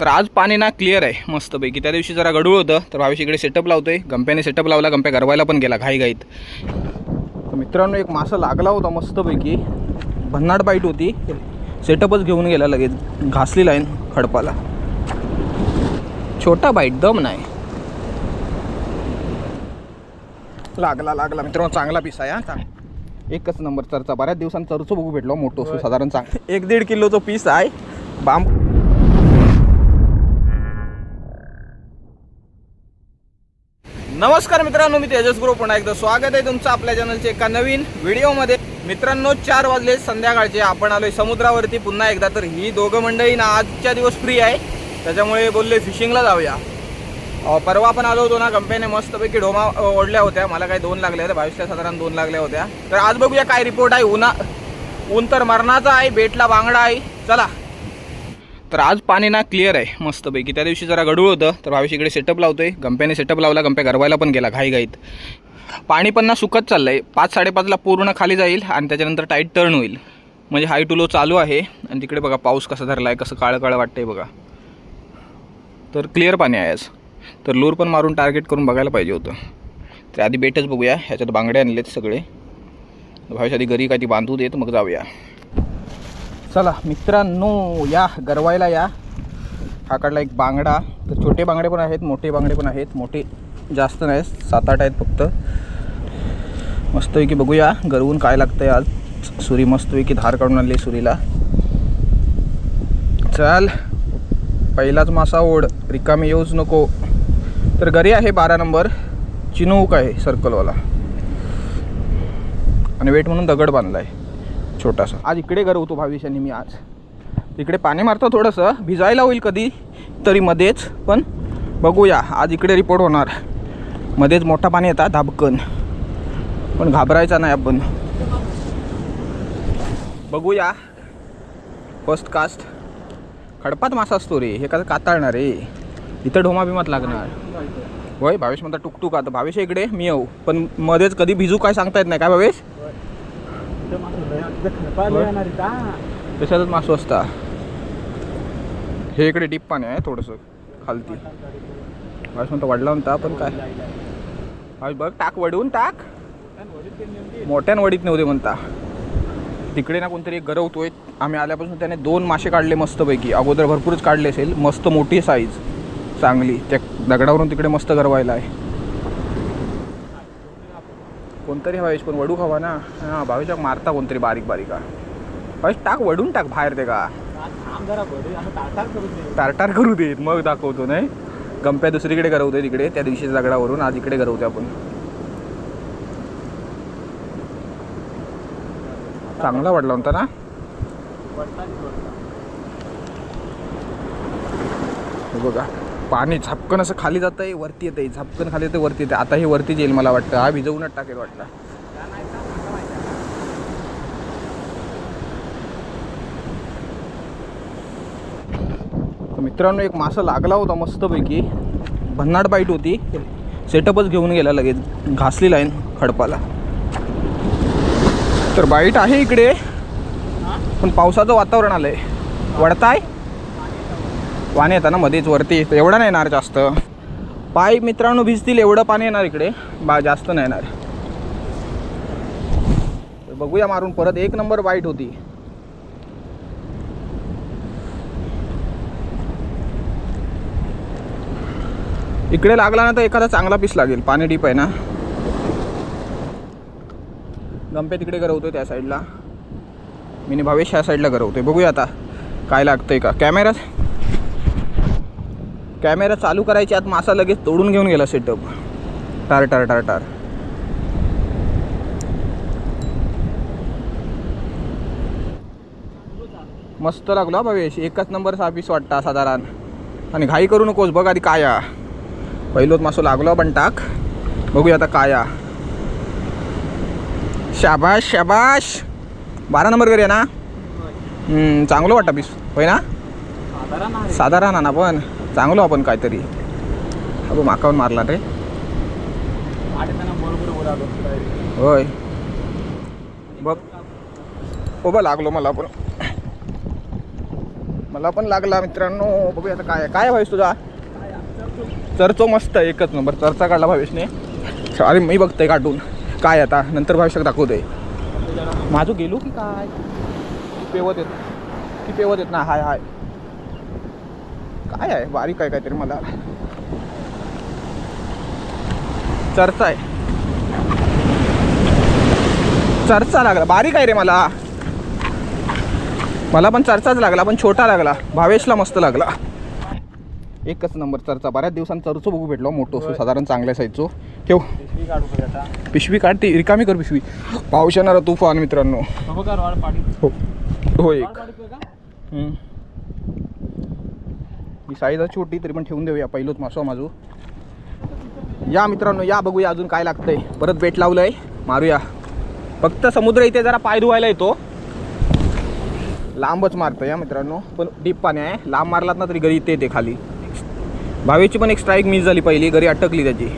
तर आज पाणी ना क्लिअर आहे मस्तपैकी. त्या दिवशी जरा गडूळ होतं तर भावेश इकडे सेटअप लावतोय. गंप्याने सेटअप लावला गंप्या गरवायला पण गेला घाईघाईत. तर मित्रांनो एक मासा लागला होता मस्तपैकी. भन्नाट बाईट होती. सेटअपच घेऊन गेला लगेच. घासली लाईन खडपाला. छोटा बाईट दम नाही. लागला लागला. मित्रांनो चांगला पिस आहे हा. चांग एकच नंबर चरचा. बऱ्याच दिवसांनी चरचो बघू भेटलो मोठो साधारण चांग एक दीड किलोचा पीस आहे. बांब नमस्कार मित्रांनो मी तेजस गुरु. पुन्हा एकदा स्वागत आहे तुमचं आपल्या चॅनलच्या एका नवीन व्हिडिओमध्ये. मित्रांनो चार वाजले संध्याकाळचे. आपण आलोय समुद्रावरती. पुन्हा एकदा तर ही दोघं मंडळी ना आजच्या दिवस फ्री आहे. त्याच्यामुळे बोलले फिशिंगला जाऊया. परवा पण आलो होतो ना कंपनीने मस्तपैकी डोमा ओढल्या होत्या. मला काही दोन लागल्या होत्या. बावीसच्या साधारण दोन लागल्या होत्या. तर आज बघूया काय रिपोर्ट आहे. उन्हा ऊन तर मरणाचा आहे बेटला बांगडा आहे. चला. तर आज पाणी ना क्लिअर आहे मस्तपैकी. त्या दिवशी जरा गडूळ होतं तर भावेश इकडे सेटअप लावतोय. गंप्याने सेटअप लावला गंप्या गरवायला पण गेला घाईघाईत. पाणी पण ना सुकत चाललं आहे पाच साडेपाचला पूर्ण खाली जाईल आणि त्याच्यानंतर टाईट टर्न होईल. म्हणजे हाय टू लो चालू आहे. आणि तिकडे बघा पाऊस कसा धरला आहे कसं काळं काळं वाटतंय बघा. तर क्लिअर पाणी आहे आज. तर लूर पण मारून टार्गेट करून बघायला पाहिजे होतं. तर आधी बेटच बघूया. ह्याच्यात बांगडे आणलेत सगळे. भावेश आधी घरी काय ती बांधू देत मग जाऊया. चला मित्रांनो या गरवायला या. हा काढला एक बांगडा. तर छोटे बांगडे पण आहेत मोठे बांगडे पण आहेत. मोठे जास्त नाही सात आठ आहेत फक्त. मस्तपैकी बघूया गरवून काय लागतंय आज. सुरी मस्तपैकी धार काढून आणली सुरीला. चल पहिलाच मासा ओढ. रिकामी येऊच नको. तर घरी आहे बारा नंबर. चिनूक आहे सर्कलवाला आणि वेट म्हणून दगड बांधला आहे छोटासा. आज इकडे गरवतो भाविशाने मी आज. इकडे पाणी मारतो थोडंसं. भिजायला होईल कधी तरी मध्येच पण बघूया. आज इकडे रिपोर्ट होणार. मध्येच मोठा पाणी येतात धाबकन. पण घाबरायचा नाही आपण. बघूया. फर्स्ट कास्ट खडपात मासा असतो रे. हे कसं काताळणार रे. इथं ढोमा बिमात लागणार. होय भावेश म्हणता टुकटुक आता. भावेश इकडे. मी येऊ. पण मध्येच कधी भिजू काय सांगता येत नाही. काय भावेश? तशातच मासू असता हे इकडे डीप पाणी आहे थोडंसं खालती. भावेश म्हणता वडला म्हणता पण काय? बघ टाक वडवून टाक. मोठ्यान वडीत नव्हते म्हणता. तिकडे ना कोणतरी एक गरवतोय आम्ही आल्यापासून त्याने दोन मासे काढले मस्तपैकी. अगोदर भरपूरच काढले असेल. मस्त मोठी साईज चांगली. त्या दगडावरून तिकडे मस्त गरवायला आहे. कोणतरी हवा पण वडू हवा ना. हां भावेशाक मारता कोणतरी बारीक बारीक. हा भावेश टाक वडून टाक बाहेर ते का? टारटार करू देत मग दाखवतो नाही? गंप्या दुसरीकडे गरवतोय तिकडे त्या दिवशी दगडावरून. आज इकडे गरवतोय आपण. चांगला वाटला होता ना? बघा. पाणी झापकन असं खाली जात आहे वरती येत आहे झापकन खाली येते वरती येते आता हे वरतीच येईल मला वाटतं. हा भिजवूनच टाकेल वाटतं. तर मित्रांनो एक मासा लागला होता मस्तपैकी. भन्नाट बाईट होती. सेटअपच घेऊन गेला लगेच. घासली लाईन खडपाला. तर बाईट आहे इकडे. पण पावसाचं वातावरण आलंय. वडताय? पाणी येतं ना मध्येच वरती. तर एवढं नाही येणार जास्त. पाय मित्रांनो भिजतील एवढं पाणी येणार इकडे. बा जास्त नाही येणार. तर बघूया मारून परत. एक नंबर वाईट होती. इकडे लागला ना तर एखादा चांगला पीस लागेल. पाणी डीप आहे ना. गंपे तिकडे गरवतोय त्या साईडला मी भावेश ह्या साईडला गरवतोय. बघूया आता काय लागतंय का. कॅमेरा कॅमेरा चालू करायची आत मासा लगेच तोडून घेऊन गेला सेटअप टार टार टार टार. मस्त लागलो भावेश. एकच नंबर सहा पीस वाटता साधारण. आणि घाई करू नकोस बघ आधी काया. पहिलोच मासो लागलो पण टाक बघूया आता काया. शाबाश शाबाश. बारा नंबर आहे ना? चांगलं वाटतं पीस होय ना? साधारण ना पण. चांगलो आपण काहीतरी. अगो माकावून मारला रे. होय. बघ. उभं लागलो मला पण. मला पण लागला मित्रांनो. बघू आता काय आहे. काय भावेश तुझा? चरचो मस्त आहे, एकच नंबर. चरचा काढला भावेशने. अरे मी बघतोय काढून. काय आता? नंतर भावेशाक दाखवतोय. माझं गेलो की काय? पेवत येत की पेवत येत ना? हाय हाय. काय आहे? बारीक आहे काहीतरी मला. चर्चा आहे. चर्चा लागला. बारीक आहे रे मला. मला पण चर्चाच लागला पण छोटा लागला. भावेशला मस्त लागला. एकच नंबर चर्चा. बऱ्याच दिवसांनी चरचो बघू भेटलो मोठो. असो साधारण चांगल्या साईजचो. ठेव. पिशवी काढते रिकामी कर पिशवी. पाऊस येणारा तुफान मित्रांनो. हो. हो एक. ही साईज आहे छोटी तरी पण ठेवून देऊया पहिलोच मासो माझू या मित्रांनो या बघूया अजून काय लागतंय. परत बेट लावलंय. मारूया. फक्त समुद्र इथे जरा पाय धुवायला येतो. लांबच मारतं या मित्रांनो. पण डीप पाणी आहे. लांब मारलात ना तरी घरी इथे येते खाली. भावेची पण एक स्ट्राईक मिस झाली पहिली. घरी अटकली त्याची.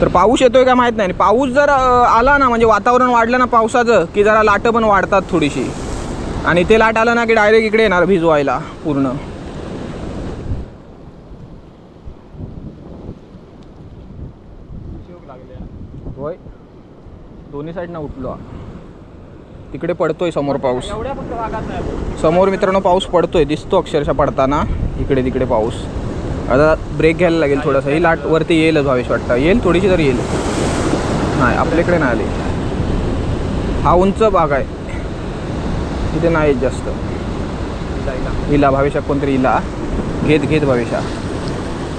तर पाऊस येतोय का माहीत नाही. आणि पाऊस जर आला ना म्हणजे वातावरण वाढलं ना पावसाचं की जरा लाटं पण वाढतात थोडीशी. आणि ते लाट आलं ना की डायरेक्ट इकडे येणार भिजवायला पूर्ण. होय. दोन्ही साईडनं उठलो. तिकडे पडतोय समोर पाऊस. समोर मित्रांनो पाऊस पडतोय दिसतो अक्षरशः पडताना. इकडे तिकडे पाऊस. आता ब्रेक घ्यायला लागेल थोडासा. ही लाट वरती येईलच भावेश वाटतं. येईल थोडीशी तरी येईल. नाही आपल्याकडे नाही आली. हा उंच भाग आहे. तिथे नाही येत जास्त. इला भावेशा कोणतरी इला. घेत घेत भावेशा.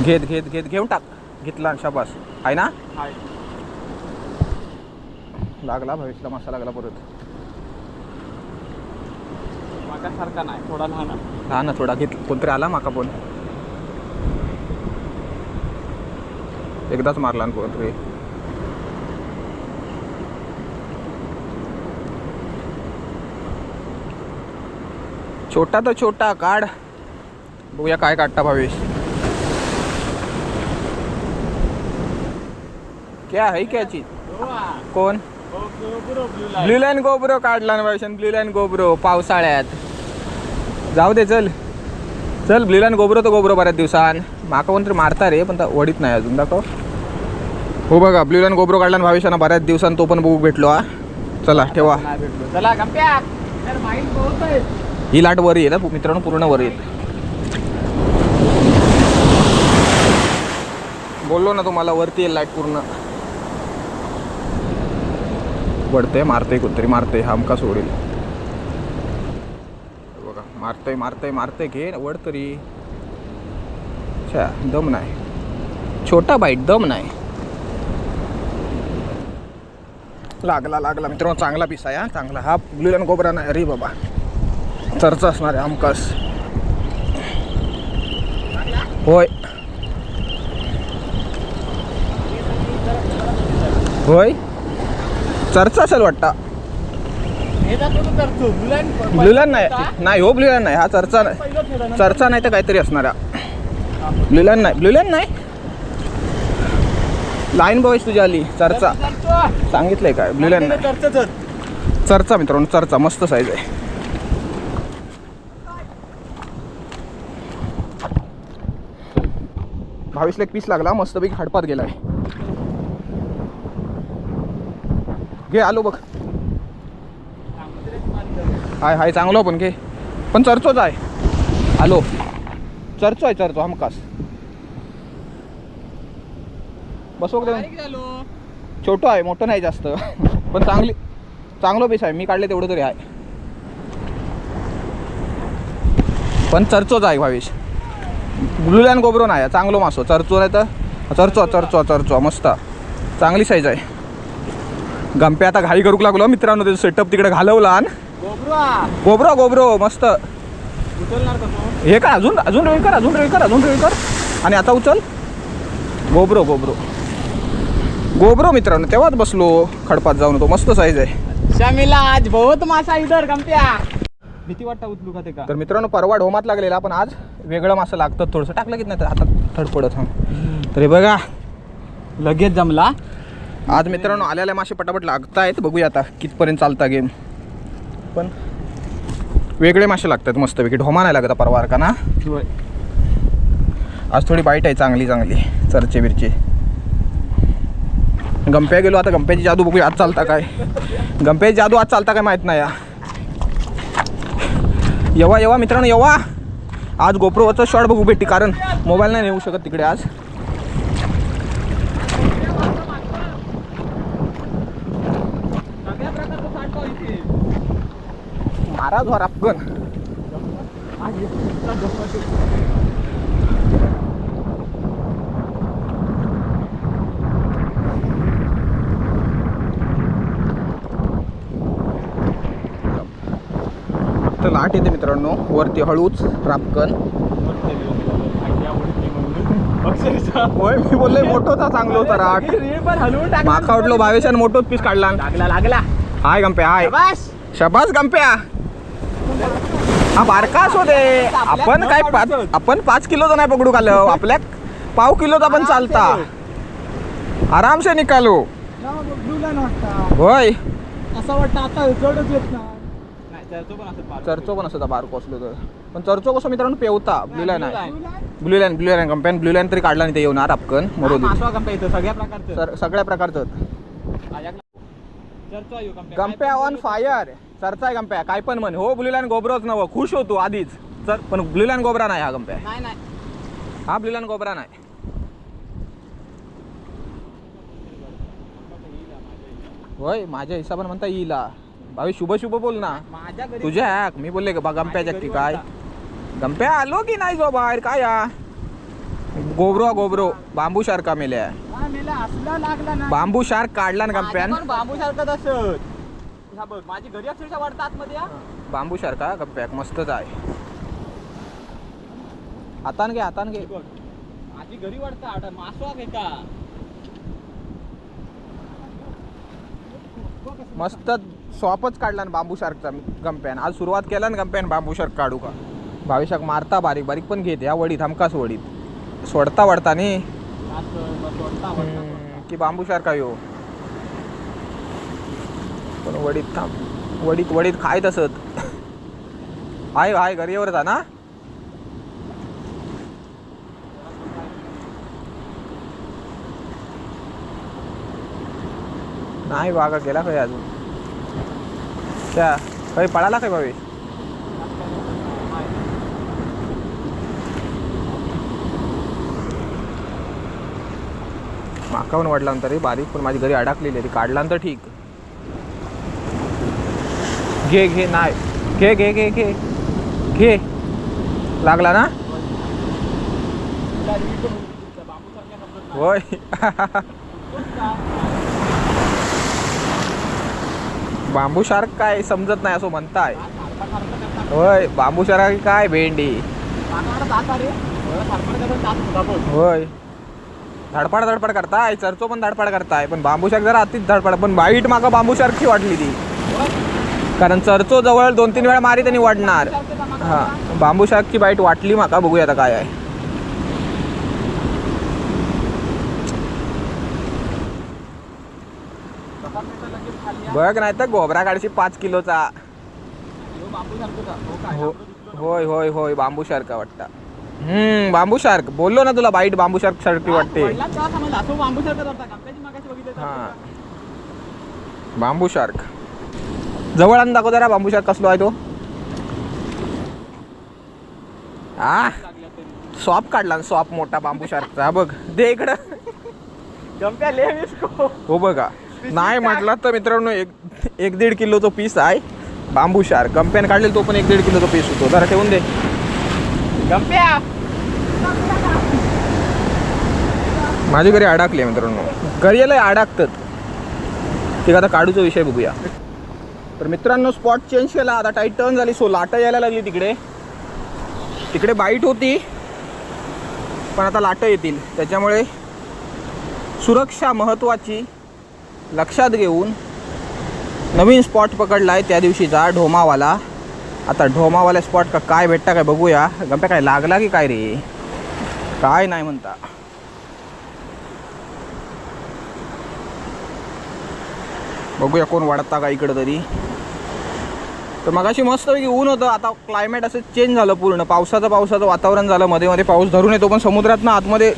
घेत घेत घेत घेऊन टाक. घेतला शाबास. आहे ना? लागला भविष्यला मासा लागला परत. मागासारखा नाही थोडा लहान. हा ना थोडा. घेत कोणतरी आला माका पण. एकदाच मारला कोणतरी. छोटा तर छोटा काढ. बघूया काय काढता भावेश. क्या है क्या चीज? कोण? ब्ल्यू लाईन गोब्रो काढला ना भावेशन ब्ल्यू लाईन गोब्रो पावसाळ्यात. जाऊ दे चल. चल ब्ल्यू लाईन गोब्रो तर गोब्रो बऱ्याच दिवसान. माका कोणतरी मारता रे पण वडीत नाही अजून दाखव. हो बघा ब्ल्यू लाईन गोब्रो काढला ना भावेशाना बऱ्याच दिवसान तो पण बघू भेटलो हा. चला ठेवा. भेटलो. चला ही लाट वर येईल मित्रांनो पूर्ण वर येईल. बोललो ना तुम्हाला वरती येईल लाइट पूर्ण. वडते मारते कुत्री मारते हमका सोडेल. बघा मारते मारते मारते घे वड तरी. अच्छा दम नाही. छोटा बाईट दम नाही. लागला लागला मित्रांनो चांगला पिसा चांगला हा ब्लू गोबरा नाही. अरे बाबा. चर्चा असणार आहे हमखास होय. होय. चर्चा असेल वाटता. हे नाही. नाही हो ब्ल्यूलॅन नाही. हा चर्चा नाही. चर्चा नाही तर काहीतरी असणार ब्ल्यूलॅन नाही. ब्ल्यूलॅन नाही? लाईन बॉईस तुझी आली. चर्चा. सांगितलंय काय? ब्ल्यूलॅन नाही. चर्चा मित्रांनो चर्चा. मस्त साईज आहे. भावीसला एक पीस लागला मस्तपैकी हडपात गेलाय. घे आलो बघ. हाय हाय चांगलो पण घे. पण चर्चोच आहे. आलो. चर्चो आहे चर्चो बारीक झालो. छोटं आहे मोठं नाही जास्त. पण चांगली चांगलं पीस आहे. मी काढले तेवढं तरी आहे. पण चर्चोच आहे भावेश. ब्लू लँड गोबरो नाही चांगलो मासो. चर्चो नाही तर चर्चो चर्चो चर्चो. मस्त. चांगली साईज आहे. गंपे आता घाई करूक लागलो मित्रांनो त्याचं सेटअप तिकडे घालवला आणि. गोबरू. गोबरो गोबरो. मस्त. का? हे काय अजून अजून रवी कर अजून रवी कर अजून रवी कर. आणि आता उचल. गोबरो गोबरो. गोबरो मित्रांनो तेव्हाच बसलो. खडपात जाऊन तो मस्त साईज आहे. शमीला आज बहुत मासा इधर गमत्या भीती वाटतं उचलू का ते का? तर मित्रांनो परवा ढोमात लागलेला पण आज वेगळं मासं लागतं थोडंसं टाकलं की नाही तर हातात थडपडत तर हे बघा. लगेच जमला? आज मित्रांनो आलेल्या मासे पटापट लागतायत. बघूया आता कितपर्यंत चालता गेम. पण वेगळे मासे लागतात मस्तपैकी. ढोमा नाही लागत परवार का ना आज थोडी बाईट आहे चांगली चांगली. चरचे बिरचे. गंप्या गेलो आता गंप्याची जादू बघूया आज चालता काय? गंप्याची जादू आज चालता काय माहीत नाही या येवा येवा मित्रांनो येवा. आज गोप्रोवरचं शॉर्ट बघू भेटी कारण मोबाईल नाही नेऊ शकत तिकडे आज. महाराज वर अफगन लाट येते मित्रांनो. वरती हळूच रापकन. होय मी बोललोय मोठोचा चांगलो होता राट पण हलवून टाक माका वाटलो भावेशान मोठोच पीस काढला. लागला लागला. हाय गंप्या हाय. बस शबास गंप्या. हा बारकाच होते आपण काय पाच आपण पाच किलोचा नाही पकडू खाल्लं आपल्या पाव किलोचा पण चालता. आरामसे निकालो. होय. असं वाटतं आता जडच येत नाही. चर्चो पण असत चर्चो पण असं बारको असलो तर. पण चर्चो कसं मित्रांनो पेवता? ब्लू लाईन आहे. ब्लू लाईन ब्लू लाईन कंपॅन ब्लू लाईन तरी काढला नाही ते येणार आपकन मरो मासवा कंपे इथं सगळ्या प्रकारचं. सर सगळ्या प्रकारचं. चर्चो आहे कंपे गंप्या ऑन फायर चर्चा आहे गंप्या काय पण म्हण. हो ब्लू लाईन गोबराच नवं. खुश होतो आधीच. सर पण ब्लू लाईन गोबरा नाही हा गंप्या नाही नाही. हा ब्लू लाईन गोबरा नाही. होय माझ्या हिशोबाने म्हणता येईल हा. भावी शुभ शुभ बोल ना. माझ्या घरी तुझ्या हॅक मी बोलले का गंप्याच्या की काय? गंप्या आलो की नाही जो बाहेर? काय या? गोबरो गोबरो. बांबू शार्का मेल्या. हा, मेला. असला लागला ना. बांबू शार्क काढला ना गंप्यान. बांबू सारखंच असत बघ माझी घरी अक्षरशः वाढतात आतमध्ये हा. बांबू शार्का गंप्याक मस्तच आहे हातान घे हातान घे. बघ माझी घरी वाढतात मासवा काय का सॉपच काढला ना बांबू शार्कचा गंप्यान आज सुरुवात केला ना गंप्यान बांबू शार्क काढू का? भावेशाक मारता बारीक बारीक पण घेते या वडीत हमकाच वडीत सोडता वडता नी? वाढता, की बांबू शार्का यो पण वडीत थांब. वडीत वडीत खाय तसत हाय हाय घरी येवर जा ना. नाही बागा गेला काय अजून? त्या काही पळाला काय भावी? माकावून वाढला नंतर बारीक पण माझी घरी अडकलेली आहे ती काढला तर ठीक. घे घे नाही. घे घे घे घे. घे. लागला ना? होय. बांबू शार्क काय समजत नाही असं म्हणताय. होय बांबू शार्क काय भेंडी. होय. धडपड धडपड करताय चरचो पण धडपड करताय पण बांबू शार्क जरा अतिच धडपड पण वाईट माका बांबू शार्कची वाटली ती. कारण चरचो जवळ दोन तीन वेळा मारी त्यांनी वाढणार. हां बांबू शार्कची बाईट वाटली माका बघूया आता काय आहे कसा मिनिटं लगेच खाली या. बघ नाही तर गोबरा काढशी पाच किलोचा? हो? हो होय होय होय बांबू शार्क वाटता. हम्म बांबू शार्क बोललो ना तुला बाईट बांबू शार्क सारखी. वाटते. बांबू हा. शार्क जवळ आणून दाखव जरा बांबू शार्क कसलो आहे तो. आ. सॉप काढला ना सॉप मोठा बांबू शार्कचा बघ. दे इकडं. हो बघा. नाही म्हटलं तर मित्रांनो एक एक दीड किलोचा पीस आहे. बांबू शार कंपॅन काढलेला तो पण एक दीड किलोचा पीस होतो. जरा ठेवून दे. गंप्या! माझी घरी अडकली मित्रांनो. घरी यायला अडकतात. ठीक आता काढूचा विषय बघूया. तर मित्रांनो स्पॉट चेंज केला. आता टाईट टर्न झाली. सो लाटा यायला लागली तिकडे. तिकडे बाईट होती. पण आता लाटं येतील. त्याच्यामुळे सुरक्षा महत्त्वाची लक्षात घेऊन नवीन स्पॉट पकडला आहे त्या दिवशीचा ढोमावाला. आता ढोमावाल्या स्पॉट का काय भेटता काय बघूया. गंप्या काय लागला की काय रे? काय नाही म्हणता. बघूया कोण वाढता का इकडं तरी. तर मगाशी मस्त की ऊन होतं. आता क्लायमेट असं चेंज झालं पूर्ण. पावसाचं पावसाचं वातावरण झालं. मध्ये मध्ये पाऊस धरून येतो. पण समुद्रात ना आतमध्ये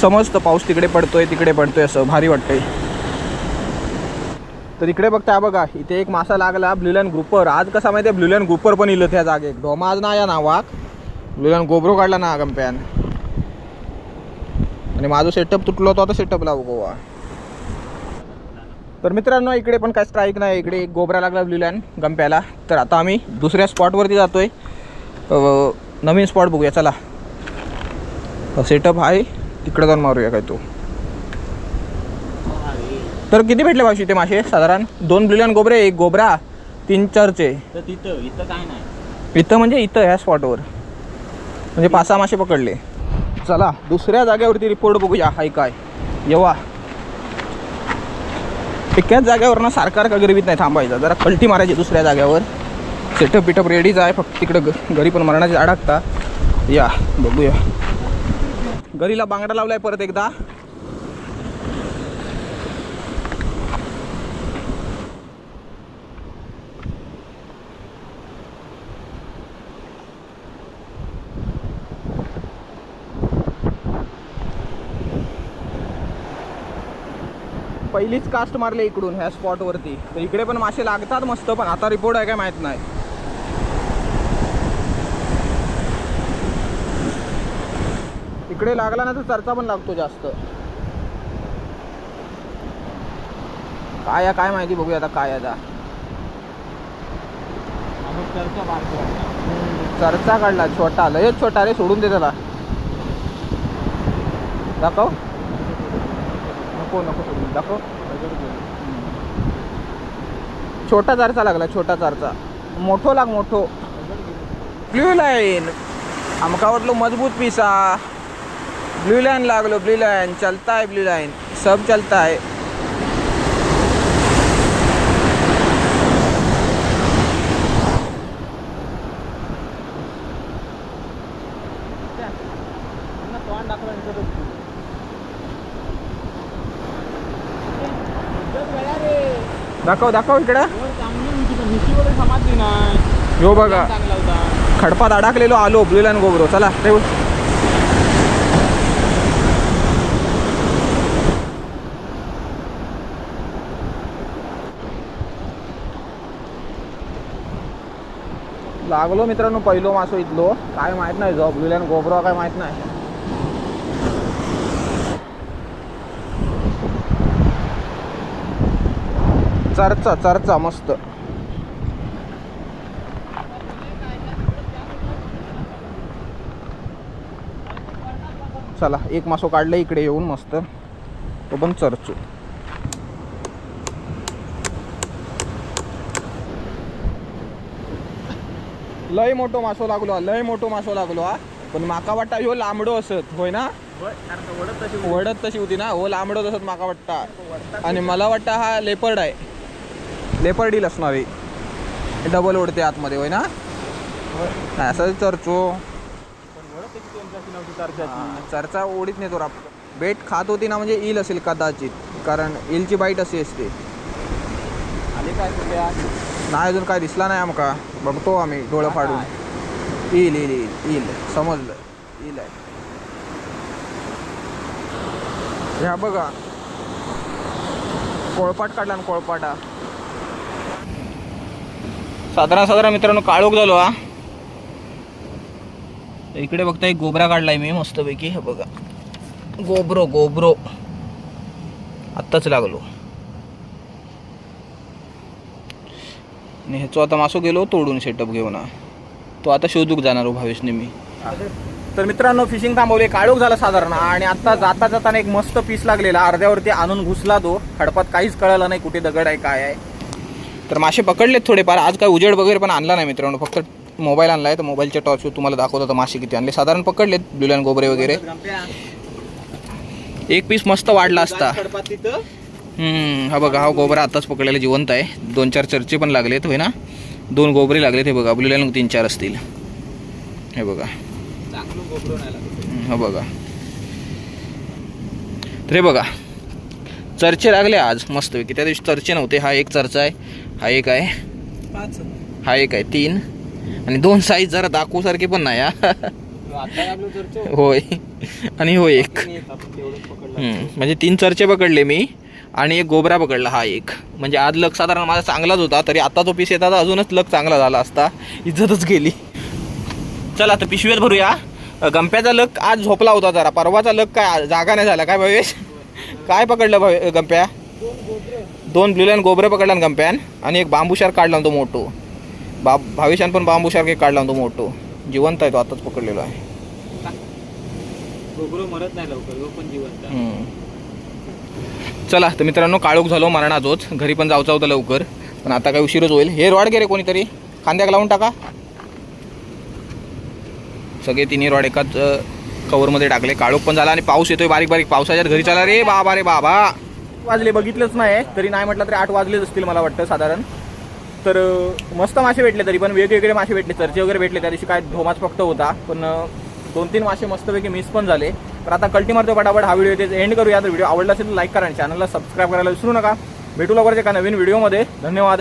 समजतं पाऊस तिकडे पडतोय तिकडे पडतोय असं भारी वाटतंय. तर इकडे बघता बघा इथे एक मासा लागला ब्लुलन ग्रुपर. आज कसा माहिती आहे ब्ल्यूलॅन ग्रुपर पण इलं त्या जागेत. डोमा आज ना या ना वाघ गोबरो काढला ना गंप्यान. आणि माझं सेटअप तुटलो होता आता सेटअप लावू गोवा. तर मित्रांनो इकडे पण काय स्ट्राईक नाही. इकडे एक गोबरा लागला ब्लुलन गंप्याला. तर आता आम्ही दुसऱ्या स्पॉटवरती जातोय. आहे नवीन स्पॉट बघूया चला. सेटअप आहे. तिकडे जाऊन मारूया काय तो. तर किती भेटले मावशी ते मासे? साधारण दोन ब्लिलियन गोबरे एक गोबरा तीन चारचे. तर तिथं इथं काय नाही. इथं म्हणजे इथं ह्या स्पॉटवर म्हणजे पाच सहा मासे पकडले. चला दुसऱ्या जागेवरती रिपोर्ट बघूया हाय काय. येवा. एकाच जागेवर ना सारखा गरिबीत नाही थांबायचा. जरा कल्टी मारायची दुसऱ्या जागेवर. सेटअप बिटअप रेडीच आहे फक्त तिकडं घरी पण मरणाचे अडकता या बघूया. घरीला बांगडा लावलाय परत एकदा. पहिलीच कास्ट मारले इकडून ह्या स्पॉटवरती तर इकडे पण मासे लागतात मस्त पण आता रिपोर्ट आहे काय माहीत नाही. इकडे लागला ना तर चर्चा पण लागतो जास्त. काय काय माहिती बघूया आता काय आता. चर्चा काढला छोटा लयच छोटा रे सोडून दे त्याला. दाखव. नको नको. दाखव. छोटा चारचा लागला छोटा चारचा. मोठो लाग मोठो. ब्ल्यू लाईन आमका वाटलो मजबूत पिसा. ब्ल्यू लाईन लागलो ब्ल्यू लाईन चलता है ब्ल्यू लाईन सब चलता है तोंड दाखवा दाखव दाखव इकडं. चांगली यो बघा. खडपात अडकलेलो आलो ब्ल्यू गोबरो. चला ठेवू लागलो मित्रांनो पहिलो मासो इथलो. काय माहीत नाही जो ब्ल्यू गोबरो काय माहीत नाही. चर्चा चर्चा मस्त. चला एक मासो काढलं इकडे येऊन मस्त. तो पण चरचू. लय मोठो मासो लागलो हा, लय मोठो मासो लागलो हा. पण माका वाटता ह्यो लांबडो असत होय ना? वडत तशी होती. ना? हो लांबडो असत माका वाटता. आणि मला वाटतं हा लेपर्ड आहे. लेपर्डील असणार डबल ओढते आतमध्ये होय ना? नाही असं चरचो. चर्चा ओढीत नेतो राप. बेट खात होती ना म्हणजे ईल असेल कदाचित कारण ईलची बाईट अशी असते. आले काय नाही अजून काय दिसला नाही आमका. बघतो आम्ही डोळं फाडून. येईल येईल येईल येईल. समजलं. येईल आहे. ह्या बघा. कोळपाट काढला ना कोळपाटा. साधारण साधारण मित्रांनो काळोख झालो हा. इकडे बघता एक गोबरा काढलाय मी मस्तपैकी हे बघा. गोबरो गोबरो. आत्ताच लागलो. आणि ह्याचो आता मासो गेलो तोडून सेटअप घेऊन तो आता शोधूक जाणार हो भावेशने मी. तर मित्रांनो फिशिंग थांबवली. काळोख झाला साधारण आणि आता जाता जाताना एक मस्त पीस लागलेला. अर्ध्यावरती आणून घुसला तो. खडपात काहीच कळालं नाही कुठे दगड आहे काय आहे. तर मासे पकडलेत थोडेफार. आज काय उजेड वगैरे पण आणला नाही मित्रांनो. फक्त मोबाईल आणलाय तर मोबाईलच्या टॉर्चवर तुम्हाला दाखवत. होता मासे किती आणले. साधारण पकडलेत ब्लुलॅन गोबरे वगैरे. एक पीस मस्त वाढला असता. हा बघा हा गोबरा आताच पकडलेला जिवंत आहे. दोन चार चर्चे पण लागलेत होय ना? दोन गोबरे लागलेत हे बघा. ब्ल्यूलॅन तीन चार असतील. हे बघा. हा बघा. तर हे बघा. चर्चे लागले आज मस्तपैकी. त्या दिवशी चर्चे नव्हते. हा एक चर्चा आहे. हा एक आहे. पाच हा एक आहे तीन. आणि दोन साईज जरा दाखवूसारखे पण नाही हा. आता लागलो चर्चा होय. आणि होय एक. हम्म, म्हणजे तीन चर्चे पकडले मी आणि एक गोबरा पकडला हा एक. म्हणजे आज लक साधारण माझा चांगलाच होता तरी आता तो पीस येतात अजूनच लक चांगला झाला असता. इज्जतच गेली. चला आता पिशवीत भरूया. अ, गंप्याचा लक आज झोपला होता जरा. परवाचा लक काय जागा नाही झाला. काय भवेश? काय पकडलं भवे गंप्या? दोन ब्लू लाईन गोबरे पकडला ना गंप्यान आणि एक बांबूशार काढला तो मोठो बा भावेशान पण बांबूशार काही काढला तो मोठो जिवंत आहे तो आताच पकडलेला आहे. गोगरो मरत नाही लवकर तो पण जिवंत आहे. हम्म. चला तर मित्रांनो काळोख झालो मरणाचोच घरी पण जाऊचं होतं लवकर. पण आता काय उशीरच होईल. हे रॉड गे रे कोणीतरी. खांद्याक लावून टाका. सगळे तिन्ही रॉड एकाच कवरमध्ये टाकले. काळोख पण झाला आणि पाऊस येतोय बारीक बारीक. पावसाच्यात घरी चला रे बाबा रे बाबा. वाजले बघितलंच नाही तरी नाही म्हटलं तरी आठ वाजलेच असतील मला वाटतं साधारण. तर मस्त मासे भेटले तरी पण वेगवेगळे मासे भेटले चर्चे वगैरे भेटले त्या दिवशी काय धोमाच फक्त होता. पण दोन तीन मासे मस्तपैकी मिस पण झाले. तर आता कल्टी मारतो पटापट हा व्हिडिओ इथे एंड करूया. तर व्हिडिओ आवडला असेल तर लाईक करा आणि चॅनलला सबस्क्राईब करायला विसरू नका. भेटू लवकरच एका नवीन व्हिडिओमध्ये धन्यवाद.